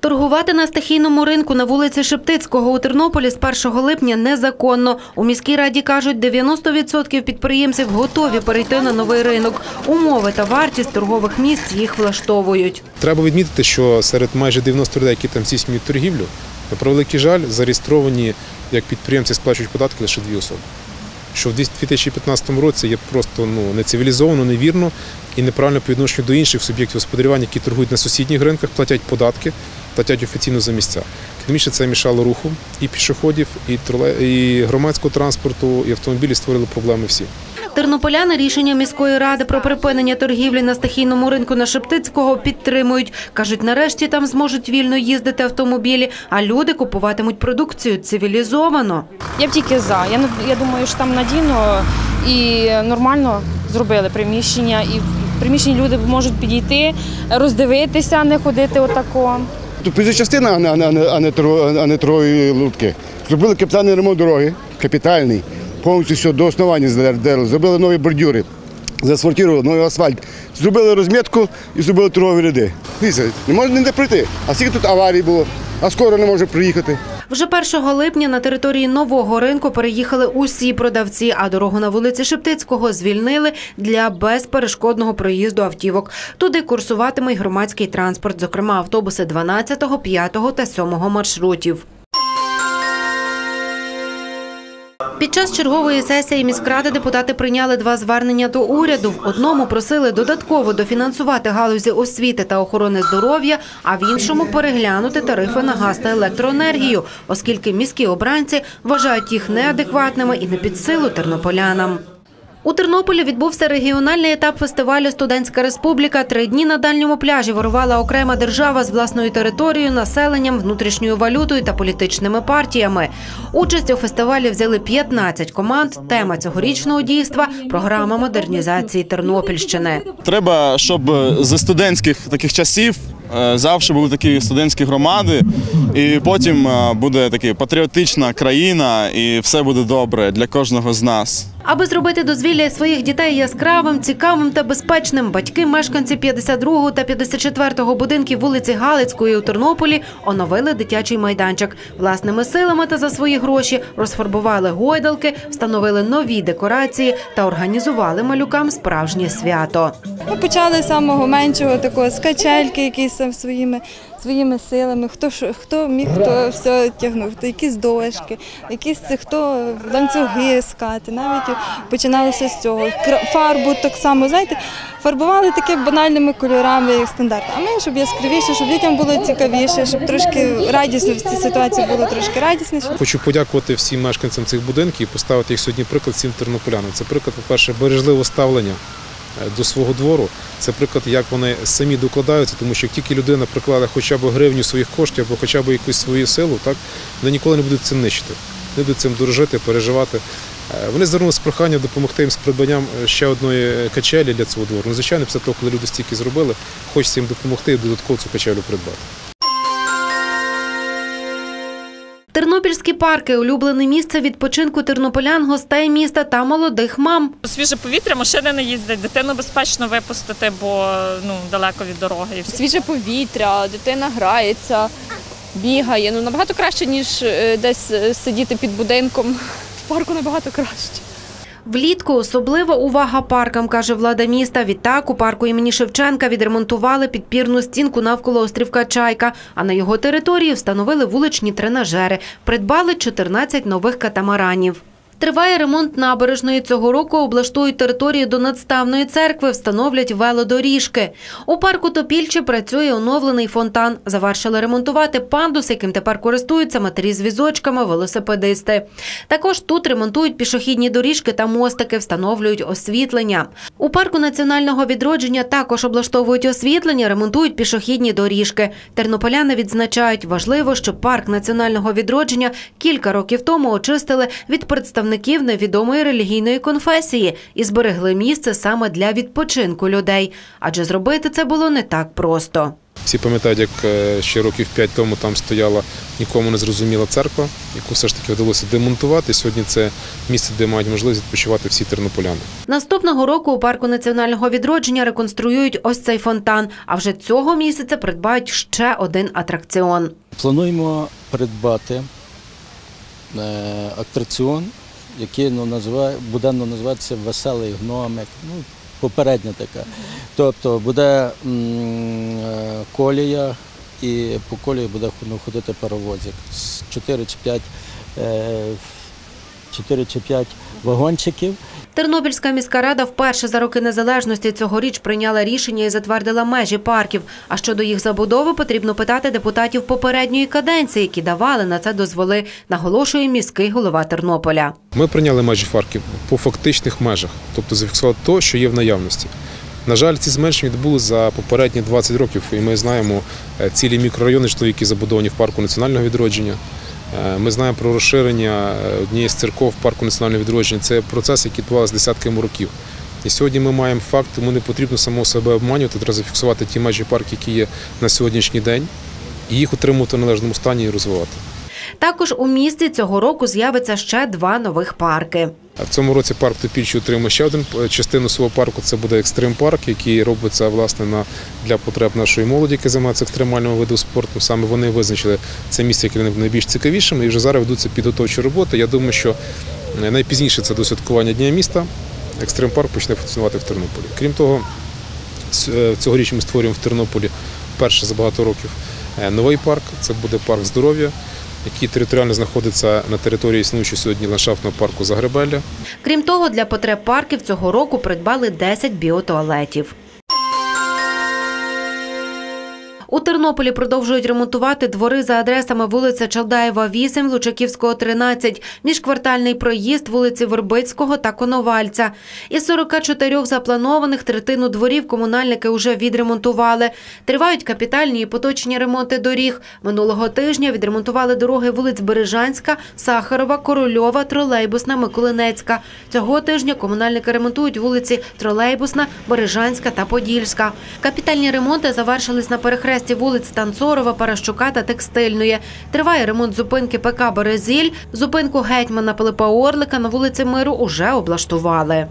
Торгувати на стихійному ринку на вулиці Шептицького у Тернополі з 1 липня незаконно. У міській раді кажуть, 90% підприємців готові перейти на новий ринок. Умови та вартість торгових місць їх влаштовують. Треба відмітити, що серед майже 90 людей, які там здійснюють торгівлю, на превеликий жаль, зареєстровані як підприємці сплачують податки лише дві особи. Що в 2015 році є просто ну, нецивілізовано, невірно і неправильно по відношенню до інших суб'єктів господарювання, які торгують на сусідніх ринках, платять податки, платять офіційно за місця. Тим більше це мішало руху і пішоходів, і, троле- і громадського транспорту, і автомобілі створили проблеми всі. Тернополяни рішення міської ради про припинення торгівлі на стихійному ринку на Шептицького підтримують. Кажуть, нарешті там зможуть вільно їздити автомобілі, а люди купуватимуть продукцію цивілізовано. Я б тільки за. Я не- я думаю, що там надійно і нормально зробили приміщення, і в приміщенні люди можуть підійти, роздивитися, не ходити отако. Тут пізня частина, а не, а не, а не, тро- а не торгові лутки. Зробили капітальний ремонт дороги, капітальний, повністю все до основання. Зробили нові бордюри, заасфальтували, новий асфальт. Зробили розмітку і зробили торгові ряди. Дивіться, не можна ніде прийти. А скільки тут аварій було, а скоро не може приїхати. Вже 1 липня на території нового ринку переїхали усі продавці, а дорогу на вулиці Шептицького звільнили для безперешкодного проїзду автівок. Туди курсуватиме й громадський транспорт, зокрема автобуси 12, 5 та 7 маршрутів. Під час чергової сесії міськради депутати прийняли два звернення до уряду. В одному просили додатково дофінансувати галузі освіти та охорони здоров'я, а в іншому переглянути тарифи на газ та електроенергію, оскільки міські обранці вважають їх неадекватними і не під силу тернополянам. У Тернополі відбувся регіональний етап фестивалю Студентська республіка. Три дні на дальньому пляжі ворувала окрема держава з власною територією, населенням, внутрішньою валютою та політичними партіями. Участь у фестивалі взяли 15 команд. Тема цьогорічного дійства програма модернізації Тернопільщини. Треба, щоб зі студентських таких часів е, завжди були такі студентські громади, і потім е, буде така патріотична країна, і все буде добре для кожного з нас. Аби зробити дозвілля своїх дітей яскравим, цікавим та безпечним, батьки мешканці 52 та 54 будинків вулиці Галицької у Тернополі оновили дитячий майданчик. Власними силами та за свої гроші розфарбували гойдалки, встановили нові декорації та організували малюкам справжнє свято. Ми почали з самого меншого такого з качельки, якісь своїми своїми силами. Хто хто міг, хто все тягнув, хто якісь дошки, якісь це хто ланцюги скати. Навіть починалося з цього. Фарбу так само, знаєте, фарбували такими банальними кольорами, як стандарт. А ми, щоб яскравіше, щоб дітям було цікавіше, щоб трошки радісно в цій ситуації було трошки радісніше. Хочу подякувати всім мешканцям цих будинків і поставити їх сьогодні приклад всім тернополянам. Це приклад, по-перше, бережливого ставлення е, до свого двору. Це приклад, як вони самі докладаються, тому що як тільки людина прикладе хоча б гривню своїх коштів або хоча б якусь свою силу, так вони ніколи не будуть цим нищити. Не будуть цим дорожити, переживати. Е, Вони звернулися з проханням допомогти їм з придбанням е, ще одної е, качелі для цього двору. Ну, звичайно, після того, коли люди стільки зробили, хочеться їм допомогти і додатково цю качелю придбати. Тернопільські парки улюблене місце відпочинку тернополян, гостей міста та молодих мам. Свіже повітря, машини не їздять, дитину безпечно випустити, бо ну далеко від дороги. Свіже повітря, дитина грається, бігає. Ну набагато краще, ніж е, десь е, сидіти під будинком. В парку набагато краще. Влітку особлива увага паркам, каже влада міста. Відтак у парку імені Шевченка відремонтували підпірну стінку навколо острівка Чайка, а на його території встановили вуличні тренажери. Придбали 14 нових катамаранів. Триває ремонт набережної. Цього року облаштують територію до надставної церкви, встановлять велодоріжки. У парку Топільче працює оновлений фонтан. Завершили ремонтувати пандус, яким тепер користуються матері з візочками, велосипедисти. Також тут ремонтують пішохідні доріжки та мостики, встановлюють освітлення. У парку національного відродження також облаштовують освітлення, ремонтують пішохідні доріжки. Тернополяни відзначають, важливо, що парк національного відродження кілька років тому очистили від представників невідомої релігійної конфесії і зберегли місце саме для відпочинку людей. Адже зробити це було не так просто. Всі пам'ятають, як е, ще років 5 тому там стояла нікому не зрозуміла церква, яку все ж таки вдалося демонтувати. Сьогодні це місце, де мають можливість відпочивати всі тернополяни. Наступного року у парку національного відродження реконструюють ось цей фонтан. А вже цього місяця придбають ще один атракціон. Плануємо придбати е, атракціон, який ну, називає, буде ну, називатися Веселий гномик. Ну, попередня така. Тобто буде е, колія, і по колії буде ну, ходити паровозик з 4 чи 5, е, 4 чи 5 вагончиків. Тернопільська міська рада вперше за роки незалежності цьогоріч прийняла рішення і затвердила межі парків. А щодо їх забудови потрібно питати депутатів попередньої каденції, які давали на це дозволи, наголошує міський голова Тернополя. Ми прийняли межі парків по фактичних межах, тобто зафіксували те, що є в наявності. На жаль, ці зменшення відбулися за попередні 20 років, і ми знаємо е, цілі мікрорайони, житлові, які забудовані в парку національного відродження. Е, Ми знаємо про розширення е, однієї з церков парку національного відродження. Це процес, який відбувався десятками років. І сьогодні ми маємо факт, тому не потрібно самого себе обманювати, треба зафіксувати ті межі парки, які є на сьогоднішній день, і їх утримувати в належному стані і розвивати. Також у місті цього року з'явиться ще два нових парки. В цьому році парк Топільчі отримає ще один е, частину свого парку. Це буде екстрим парк, який робиться власне на для потреб нашої молоді, яка займається екстремальним видом спорту. Саме вони визначили це місце, яке є найбільш цікавішим. І вже зараз ведуться підготовчі роботи. Я думаю, що е, найпізніше це до святкування дня міста. Екстрим парк почне функціонувати в Тернополі. Крім того, е, цьогоріч ми створюємо в Тернополі вперше за багато років новий парк. Це буде парк здоров'я, який територіально знаходяться на території існуючого сьогодні ландшафтного парку Загребелля. Крім того, для потреб парків цього року придбали 10 біотуалетів. У Тернополі продовжують ремонтувати двори за адресами вулиця Чалдаєва, 8, Лучаківського, 13, міжквартальний проїзд вулиці Вербицького та Коновальця. Із 44 запланованих третину дворів комунальники вже відремонтували. Тривають капітальні і поточні ремонти доріг. Минулого тижня відремонтували дороги вулиць Бережанська, Сахарова, Корольова, Тролейбусна, Миколинецька. Цього тижня комунальники ремонтують вулиці Тролейбусна, Бережанська та Подільська. Капітальні ремонти завершились на перехресті вулиць Танцорова, Паращука та Текстильної. Триває ремонт зупинки ПК Березіль. Зупинку гетьмана Пилипа Орлика на вулиці Миру уже облаштували.